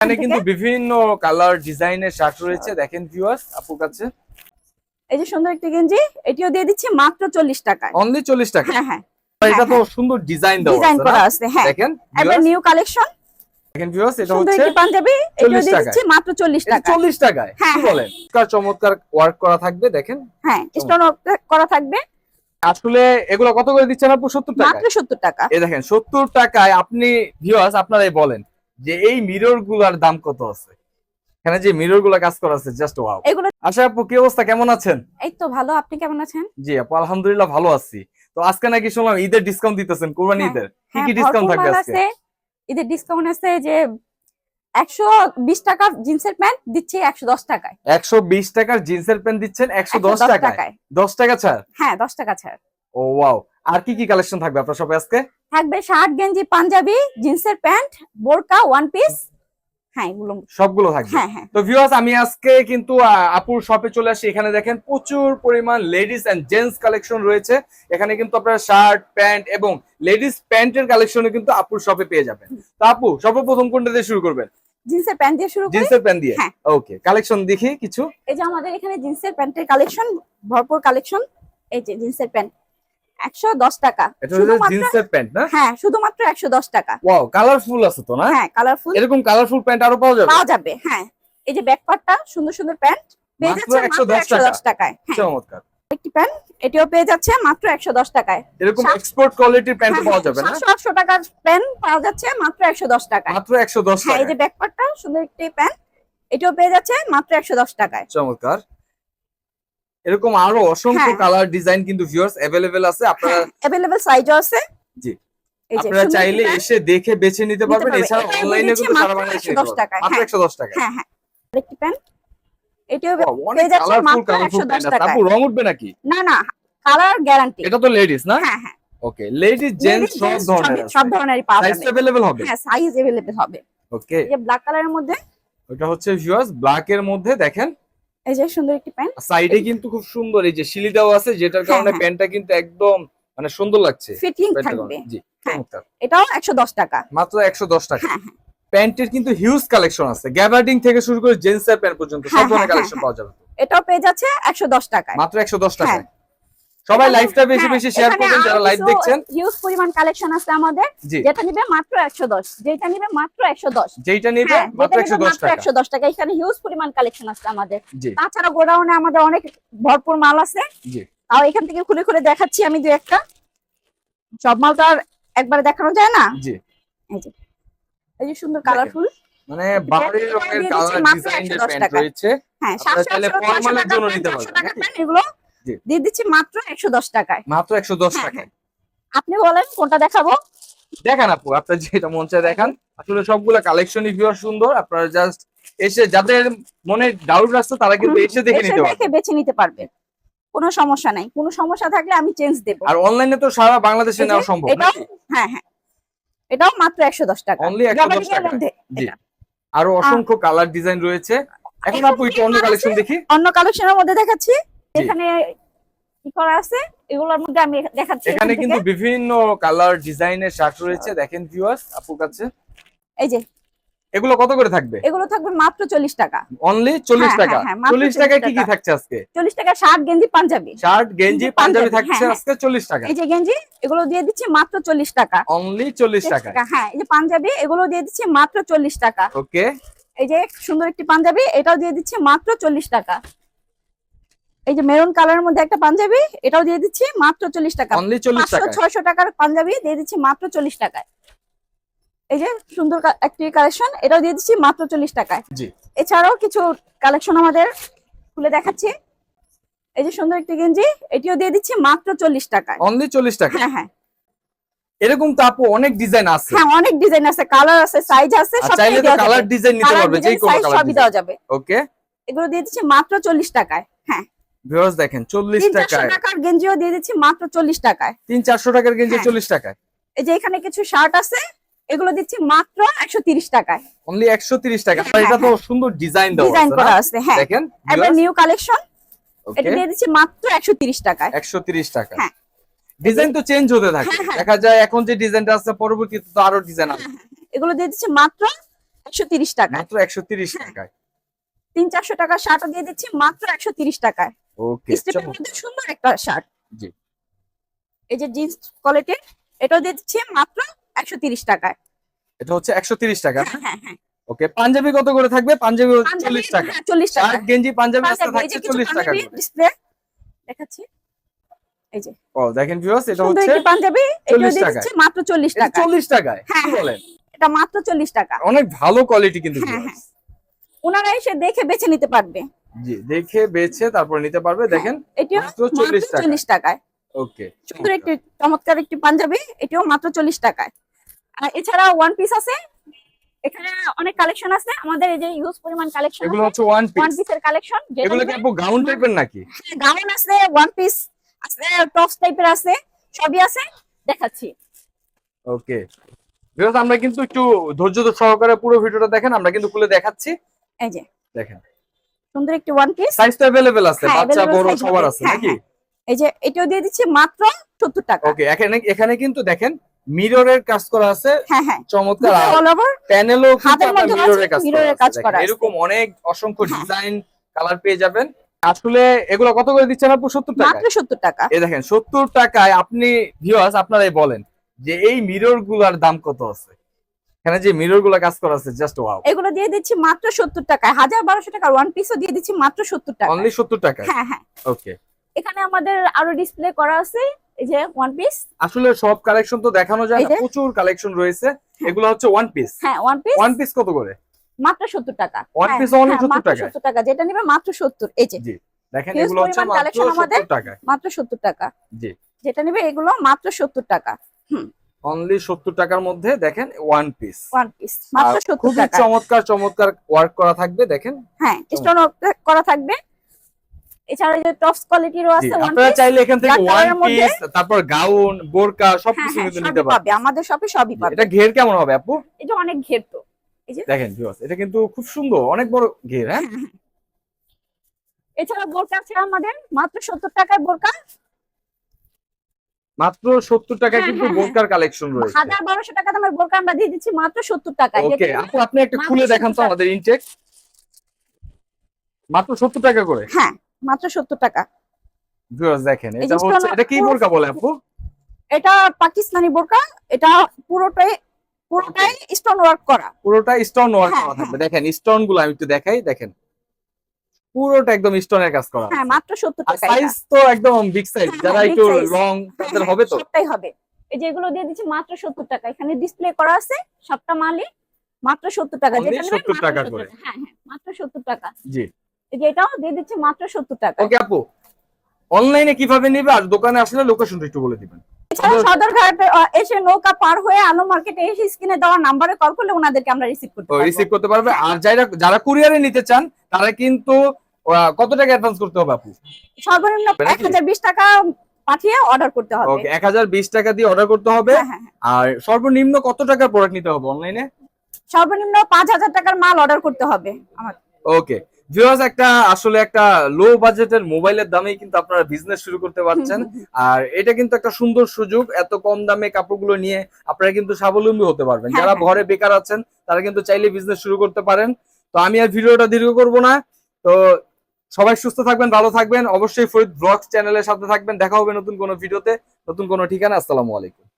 এখানে কিন্তু বিভিন্ন কালার ডিজাইনের শার্ট রয়েছে দেখেন ভিউয়ার্স আপুর কাছে। এই যে সুন্দর একটা গেঞ্জি এটিও দিয়ে দিচ্ছি মাত্র চল্লিশ টাকায়। অনলি চল্লিশ টাকা হ্যাঁ হ্যাঁ। এটা তো সুন্দর ডিজাইন দেওয়া ডিজাইন করা আছে হ্যাঁ। দেখেন এবার নিউ কালেকশন দেখেন ভিউয়ার্স এটা সুন্দর হচ্ছে একটি পাঞ্জাবি এটিও দিয়ে দিচ্ছি মাত্র চল্লিশ এটা টাকা চল্লিশ টাকায় হ্যাঁ, কি হ্যাঁ। বলেন? চমৎকার চমৎকার ওয়ার্ক করা থাকবে দেখেন। হ্যাঁ স্টোন করা থাকবে। আসলে এগুলো কত করে দিচ্ছেন আপু? সত্তর টাকা মাত্র সত্তর টাকা। এই দেখেন সত্তর টাকায় আপনি ভিউয়ার্স আপনারাই বলেন। যে এই মিররগুলার দাম কত আছে? এখানে যে মিররগুলা কাজ করা আছে জাস্ট ওয়াও এগুলো আচ্ছা আপু কি অবস্থা? কেমন আছেন? এই তো ভালো আপনি কেমন আছেন? জি আপু আলহামদুলিল্লাহ ভালো আছি। তো আজকে নাকি শুনলাম ঈদের ডিসকাউন্ট দিতেছেন কোরবানি হ্যাঁ, ঈদের। কি হ্যাঁ কি ডিসকাউন্ট থাকবে আজকে? আছে এদের ডিসকাউন্ট আছে যে একশো বিশ টাকা জিন্সের প্যান্ট দিচ্ছে একশো দশ টাকায়। একশো বিশ টাকার জিন্সের প্যান্ট দিচ্ছেন একশো দশ 110 টাকায়? টাকায়। দশ টাকা ছাড়? হ্যাঁ দশ টাকা ছাড়। ও ওয়াও আর কি কি কালেকশন থাকবে আপনার সবাই আজকে? থাকবে শার্ট গেঞ্জি পাঞ্জাবি জিন্সের প্যান্ট বোরকা ওয়ান পিস হ্যাঁ সবগুলো থাকবে? হ্যাঁ হ্যাঁ। তো ভিউয়ার্স আমি আজকে কিন্তু আপুর শপে চলে আসি। এখানে দেখেন প্রচুর পরিমাণ লেডিস এন্ড জেন্টস কালেকশন রয়েছে। এখানে কিন্তু আপনারা শার্ট প্যান্ট এবং লেডিস প্যান্টের কালেকশনও কিন্তু আপুর শপে পেয়ে যাবেন। তো আপু সর্বপ্রথম কোনটা দিয়ে শুরু করবেন? জিন্সের প্যান্ট দিয়ে শুরু করি? জিন্সের প্যান্ট দিয়ে। ওকে কালেকশন দেখি কিছু। এই যে আমাদের এখানে জিন্সের প্যান্টের কালেকশন ভরপুর কালেকশন এই যে জিন্সের প্যান্ট। একশো দশ টাকা। জিন্সের প্যান্ট না? হ্যাঁ শুধুমাত্র একশো দশ টাকা। ওয়াও কালারফুল আছে তো না? হ্যাঁ কালারফুল। এরকম কালারফুল প্যান্ট আরও পাওয়া যাবে? পাওয়া যাবে হ্যাঁ। এই যে ব্যাক পার্টটা সুন্দর সুন্দর প্যান্ট পেয়ে যাচ্ছে 110 টাকায় হ্যাঁ। চমৎকার। একটি প্যান্ট এটিও পেয়ে যাচ্ছে মাত্র একশো দশ টাকায়। এরকম এক্সপোর্ট কোয়ালিটির প্যান্ট হ্যাঁ, পাওয়া যাবে না? টাকার প্যান্ট পাওয়া যাচ্ছে মাত্র একশো দশ টাকায়। মাত্র একশো দশ হ্যাঁ এই যে ব্যাক পার্টটা সুন্দর একটি প্যান্ট এটিও পেয়ে যাচ্ছে মাত্র একশো দশ টাকায়। চমৎকার। এরকম আরো অসংখ্য হ্যাঁ। কালার ডিজাইন কিন্তু ভিউয়ার্স अवेलेबल আছে আপনারা হ্যাঁ অ্যাভেলেবেল সাইজও আছে জি। এই যে আপনারা সুন্দর চাইলে একটি এসে দেখে বেছে নিতে পারবেন পারবে। এছাড়া এটা অনলাইনে দিচ্ছি কিন্তু সারা মাত্র বাংলাদেশে 110 টাকায়, মাত্র হ্যাঁ। একশো দশ টাকা হ্যাঁ হ্যাঁ আরেকটি প্যান্ট এটিও Wow, অনেক পেয়ে যাচ্ছে কালারফুল মাত্র কালারফুল 110 প্যান্ট আছে টাকায়। আপু রং উঠবে নাকি না না কালার গ্যারান্টি এটা তো লেডিস না হ্যাঁ হ্যাঁ ওকে লেডিস জেন্টস Ladies, সব gents ধরনের সবই- সব ধরনেরই পাওয়া সাইজ যাবে अवेलेबल হবে হ্যাঁ সাইজ अवेलेबल হবে ওকে এই যে ব্ল্যাক কালারের মধ্যে ওটা হচ্ছে ভিউয়ার্স ব্ল্যাক এর মধ্যে দেখেন এই যে সুন্দর একটি প্যান্ট। সাইডে কিন্তু খুব সুন্দর এই যে শিলি দেওয়া আছে যেটার হ্যাঁ, কারণে হ্যাঁ। প্যান্টটা কিন্তু একদম মানে সুন্দর লাগছে। ফিটিং থাকবে। জি হ্যাঁ। এটাও একশো দশ টাকা। মাত্র একশো দশ টাকা। প্যান্টের কিন্তু হিউজ কালেকশন আছে। গ্যাবার্ডিং থেকে শুরু করে জেন্টস প্যান্ট পর্যন্ত সব ধরনের কালেকশন পাওয়া যাবে। এটাও পেয়ে যাচ্ছে একশো দশ টাকায়। মাত্র একশো দশ টাকা। সবাই লাইভটা বেশি হ্যাঁ, বেশি শেয়ার করবেন যারা লাইভ দেখছেন। হিউজ পরিমাণ কালেকশন আছে আমাদের। যেটা নিবে মাত্র একশো দশ। যেটা নিবে মাত্র একশো দশ। যেইটা নিবে হ্যাঁ মাত্র যেটা নিবে মাত্র টাকা। একশো দশ টাকা। এখানে হিউজ পরিমাণ কালেকশন আছে আমাদের। তাছাড়া গোডাউনে আমাদের অনেক ভরপুর মাল আছে। জি। তাও এখান থেকে খুলে খুলে দেখাচ্ছি আমি দু একটা। সব মাল তো আর একবারে দেখানো যায় না? জি। এই যে এই যে সুন্দর কালারফুল মানে বাহারি রঙের কালার ডিজাইনের 110 প্যান্ট টাকা। রয়েছে। হ্যাঁ আপনারা সাতশো চাইলে আটশো নয়শো ফর্মালের জন্য নিতে পারবেন, টাকার নাকি? প্যান্ট এগুলো। দিয়ে দিচ্ছি মাত্র একশো দশ টাকায়। মাত্র একশো দশ হ্যাঁ, টাকায়। আপনি বলেন কোনটা দেখাবো? দেখান আপু আপনার যেটা মন চায় দেখান। আসলে সবগুলা কালেকশনই ভিউয়ার সুন্দর আপনারা জাস্ট এসে যাদের মনে ডাউট আসছে তারা কিন্তু এসে দেখে নিতে পারবে। বেছে নিতে পারবে কোনো সমস্যা নাই। কোনো সমস্যা থাকলে আমি চেঞ্জ দেবো। আর অনলাইনে তো সারা বাংলাদেশে নেওয়া সম্ভব হ্যাঁ হ্যাঁ। এটাও মাত্র একশো দশ টাকা। Only 110 টাকা। জি। আরও অসংখ্য কালার ডিজাইন রয়েছে। এখন আপু একটু অন্য কালেকশন দেখি। অন্য কালেকশনের মধ্যে দেখাচ্ছি। এখানে কি করা আছে? এগুলোর মধ্যে আমি দেখাচ্ছি এখানে কিন্তু বিভিন্ন কালার ডিজাইনের শার্ট রয়েছে দেখেন ভিউয়ার্স আপুর কাছে। এই যে। এগুলো কত করে থাকবে? এগুলো থাকবে মাত্র চল্লিশ টাকা। অনলি চল্লিশ হ্যাঁ, টাকা? হ্যাঁ, হ্যাঁ, মাত্র চল্লিশ 40 টাকায় কি কি থাকছে আজকে? চল্লিশ টাকা শার্ট গেঞ্জি পাঞ্জাবি। শার্ট গেঞ্জি পাঞ্জাবি, হ্যাঁ, থাকছে হ্যাঁ। আজকে চল্লিশ টাকা। এই যে গেঞ্জি এগুলো দিয়ে দিচ্ছি মাত্র চল্লিশ টাকা। অনলি চল্লিশ 40 টাকা হ্যাঁ এই যে পাঞ্জাবি এগুলো দিয়ে দিচ্ছি মাত্র চল্লিশ টাকা। ওকে এই যে সুন্দর একটি পাঞ্জাবি এটাও দিয়ে দিচ্ছি মাত্র চল্লিশ টাকা। এই যে মেরুন কালারের মধ্যে একটা পাঞ্জাবি এটাও দিয়ে দিচ্ছি মাত্র চল্লিশ টাকা। অনলি চল্লিশ টাকা ছয়শো টাকার পাঞ্জাবি দিয়ে দিচ্ছি মাত্র চল্লিশ টাকায়। এই যে সুন্দর একটি কালেকশন এটাও দিয়ে দিচ্ছি মাত্র চল্লিশ টাকায়। জি। এছাড়াও কিছু কালেকশন আমাদের খুলে দেখাচ্ছি। এই যে সুন্দর একটি গেঞ্জি এটিও দিয়ে দিচ্ছি মাত্র চল্লিশ টাকায়। অনলি চল্লিশ টাকা হ্যাঁ হ্যাঁ। এরকম তো আপু অনেক ডিজাইন আছে। হ্যাঁ অনেক ডিজাইন আছে কালার আছে সাইজ আছে সব চাইলে তো কালার ডিজাইন নিতে পারবে যেই কোনো কালার সবই দেওয়া যাবে। ওকে এগুলো দিয়ে দিচ্ছি মাত্র চল্লিশ টাকায় হ্যাঁ। ভিউয়ার্স দেখেন চল্লিশ তিন চারশো টাকায়। টাকার গেঞ্জিও দিয়ে দিচ্ছি মাত্র চল্লিশ টাকায়। তিন চারশো টাকার গেঞ্জি হ্যাঁ। চল্লিশ টাকায়। এই যে এখানে কিছু শার্ট আছে এগুলো দিচ্ছি মাত্র একশো তিরিশ টাকায়। অনলি একশো তিরিশ টাকা। হ্যাঁ, এটা তো সুন্দর ডিজাইন দেওয়া ডিজাইন করা আছে হ্যাঁ। দেখেন এবার নিউ কালেকশন এটা দিয়ে দিচ্ছি মাত্র একশো তিরিশ টাকায়। একশো তিরিশ টাকা হ্যাঁ। ডিজাইন তো চেঞ্জ হতে থাকে। হ্যাঁ, হ্যাঁ। দেখা যায় এখন যে ডিজাইনটা আছে পরবর্তীতে তো আরও ডিজাইন আছে এগুলো দিয়ে দিচ্ছি মাত্র একশো তিরিশ টাকা মাত্র একশো তিরিশ হ্যাঁ। টাকায়। তিন চারশো টাকা শার্টও দিয়ে দিচ্ছি মাত্র একশো তিরিশ টাকায়। ওকে স্টেপের মধ্যে সুন্দর একটা শার্ট জি। এই যে জিন্স কোয়ালিটির এটাও দিয়ে দিচ্ছি মাত্র একশো তিরিশ টাকায়। এটা হচ্ছে একশো তিরিশ টাকা। হ্যাঁ হ্যাঁ হ্যাঁ। ওকে পাঞ্জাবি কত করে থাকবে? পাঞ্জাবি পাঞ্জাবি চল্লিশ টাকা। হ্যাঁ, চল্লিশ টাকা। শার্ট গেঞ্জি পাঞ্জাবি আজকে থাকছে যে কিছু চল্লিশ টাকা করে ডিসপ্লে দেখাচ্ছি। এই যে। ও দেখেন ভিউয়ার্স এটা হচ্ছে পাঞ্জাবি 40 টাকায়। দিচ্ছি মাত্র চল্লিশ এটা টাকা চল্লিশ টাকায় হ্যাঁ, কি হ্যাঁ। বলেন? এটা মাত্র চল্লিশ টাকা। অনেক ভালো কোয়ালিটি কিন্তু হ্যাঁ, viewers। ওনারা এসে দেখে বেছে নিতে পারবে। জি দেখে বেছে তারপর নিতে পারবে দেখেন এটিও মাত্র 40 টাকা। চল্লিশ টাকায়। ওকে সুন্দর একটি চমৎকার একটি পাঞ্জাবি এটিও মাত্র চল্লিশ টাকায়। আর এছাড়া ওয়ান পিস আছে এখানে অনেক কালেকশন আছে আমাদের এই যে ইউজ পরিমাণ কালেকশন এগুলো হচ্ছে ওয়ান ওয়ান পিসের কালেকশন এগুলো কি আপু গাউন টাইপের নাকি? গাউন আছে ওয়ান পিস আছে টপস টাইপের আছে সবই আছে দেখাচ্ছি। ওকে। ভিউয়ার্স আমরা কিন্তু একটু ধৈর্য সহকারে পুরো ভিডিওটা দেখেন আমরা কিন্তু খুলে দেখাচ্ছি। এই যে। দেখেন। সুন্দর একটি ওয়ান পিস সাইজ তো अवेलेबल আছে হ্যাঁ, বাচ্চা available বড় size সবার হবে। আছে হ্যাঁ, নাকি এই যে এটিও দিয়ে দিচ্ছি মাত্র সত্তর টাকা ওকে এখানে এখানে কিন্তু দেখেন মিররের কাজ করা আছে হ্যাঁ হ্যাঁ চমৎকার আর অল ওভার প্যানেলও কিন্তু হাতের আপনার মধ্যে মিররের আছে, কাজ mirror করা এর কাজ আছে করা দেখেন, আছে। এরকম অনেক অসংখ্য হ্যাঁ। ডিজাইন কালার পেয়ে যাবেন আসলে এগুলো কত করে দিচ্ছেন আপু সত্তর টাকা মাত্র সত্তর টাকা এই দেখেন সত্তর টাকায় আপনি ভিউয়ার্স আপনারাই বলেন যে এই মিরর গুলার দাম কত আছে এখানে যে মিররগুলা কাজ করা আছে জাস্ট ওয়াও এগুলো দিয়ে দিচ্ছি মাত্র সত্তর টাকায়। হাজার বারোশো টাকার ওয়ান পিসও দিয়ে দিচ্ছি মাত্র সত্তর টাকা অনলি সত্তর টাকা হ্যাঁ হ্যাঁ। ওকে এখানে আমাদের আরও ডিসপ্লে করা আছে এই যে ওয়ান পিস আসলে সব কালেকশন তো দেখানো যায় না প্রচুর কালেকশন রয়েছে। এগুলো হচ্ছে ওয়ান পিস হ্যাঁ ওয়ান পিস ওয়ান পিস কত করে? মাত্র সত্তর টাকা। One piece only হ্যাঁ, 70 মাত্র টাকায়? 70 টাকা। যেটা নিবে মাত্র সত্তর। এই যে। জি। দেখেন এগুলো হচ্ছে মাত্র collection আমাদের। সত্তর মাত্র সত্তর টাকা। জি। যেটা নিবে এগুলো মাত্র সত্তর টাকা। অনলি সত্তর টাকার মধ্যে দেখেন ওয়ান পিস ওয়ান পিস মাত্র টাকা চমৎকার চমৎকার ওয়ার্ক করা থাকবে দেখেন। হ্যাঁ স্টোন করা থাকবে। এছাড়া যে টপস কোয়ালিটিরও আছে ওয়ান আপনারা চাইলে এখান থেকে ওয়ান colour এর মধ্যে। পিস তারপর গাউন বোরকা হ্যাঁ সবকিছু হ্যাঁ কিন্তু নিতে পাবে পারবেন। আমাদের শপে সবই এটা ঘের কেমন হবে আপু? এটা অনেক ঘের তো দেখেন viewers, এটা কিন্তু খুব সুন্দর অনেক বড় ঘের হ্যাঁ। এছাড়া বোরকা আছে আমাদের মাত্র সত্তর টাকায় বোরকা। মাত্র সত্তর টাকায় হ্যাঁ, কিন্তু হ্যাঁ, বোরকার কালেকশন রয়েছে। হাজার বারোশো টাকা দামের বোরকা আমরা দিয়ে দিচ্ছি মাত্র সত্তর টাকায়। ওকে আপু আপনি একটা খুলে দেখান তো আমাদের ইনটেক মাত্র সত্তর টাকা করে? হ্যাঁ মাত্র সত্তর টাকা। ভিউয়ার্স দেখেন এটা হচ্ছে এটা কি বোরকা বলে আপু? এটা পাকিস্তানি বোরকা। এটা পুরোটাই পুরোটাই স্টোন ওয়ার্ক করা। পুরোটা স্টোন ওয়ার্ক হ্যাঁ, করা থাকবে। দেখেন স্টোনগুলো আমি একটু দেখাই। দেখেন পুরোটা একদম স্টোনের কাজ করা। হ্যাঁ মাত্র সত্তর আর টাকা সাইজ তো একদম বিগ সাইজ হ্যাঁ, যারা হ্যাঁ, একটু লং তাদের হবে তো। সবটাই হবে। এই যে এগুলো দিয়ে দিচ্ছি মাত্র সত্তর টাকা। এখানে ডিসপ্লে করা আছে সবটা মালই মাত্র সত্তর টাকা। যেটা নেবেন 70 টাকা করে। হ্যাঁ হ্যাঁ মাত্র সত্তর টাকা। জি। এই যে এটাও দিয়ে দিচ্ছি মাত্র সত্তর টাকা। ওকে আপু অনলাইনে কীভাবে নেবে? আর দোকানে আসলে লোকেশনটা একটু বলে দিবেন। এছাড়া সদরঘাট এসে নৌকা পার হয়ে আলো মার্কেটে এসে স্ক্রিনে দেওয়া নাম্বারে কল করলে ওনাদেরকে আমরা রিসিভ করতে পারব। রিসিভ করতে পারবে। আর যারা যারা কুরিয়ারে নিতে চান তারা কিন্তু কত টাকা অ্যাডভান্স করতে হবে আপু? সর্বনিম্ন বিশ টাকা পাঠিয়ে অর্ডার করতে হবে। ওকে টাকা দিয়ে অর্ডার করতে হবে। হ্যাঁ হ্যাঁ হ্যাঁ। আর সর্বনিম্ন কত টাকার প্রোডাক্ট নিতে হবে অনলাইনে সর্বনিম্ন পাঁচ হাজার টাকার মাল অর্ডার করতে হবে ওকে। ভিউয়ার্স একটা আসলে একটা লো বাজেটের মোবাইলের দামেই কিন্তু আপনারা বিজনেস শুরু করতে পারছেন। আর এটা কিন্তু একটা সুন্দর সুযোগ এত কম দামে কাপড়গুলো নিয়ে আপনারা কিন্তু স্বাবলম্বী হতে পারবেন। হ্যাঁ, যারা হ্যাঁ। ঘরে বেকার আছেন তারা কিন্তু চাইলে বিজনেস শুরু করতে পারেন। তো আমি আর ভিডিওটা দীর্ঘ করব না। তো সবাই সুস্থ থাকবেন ভালো থাকবেন। অবশ্যই ফরিদ ব্লগস চ্যানেলের সাথে থাকবেন। দেখা হবে নতুন কোনো ভিডিওতে। নতুন কোনো ঠিকানা আসসালামু আলাইকুম।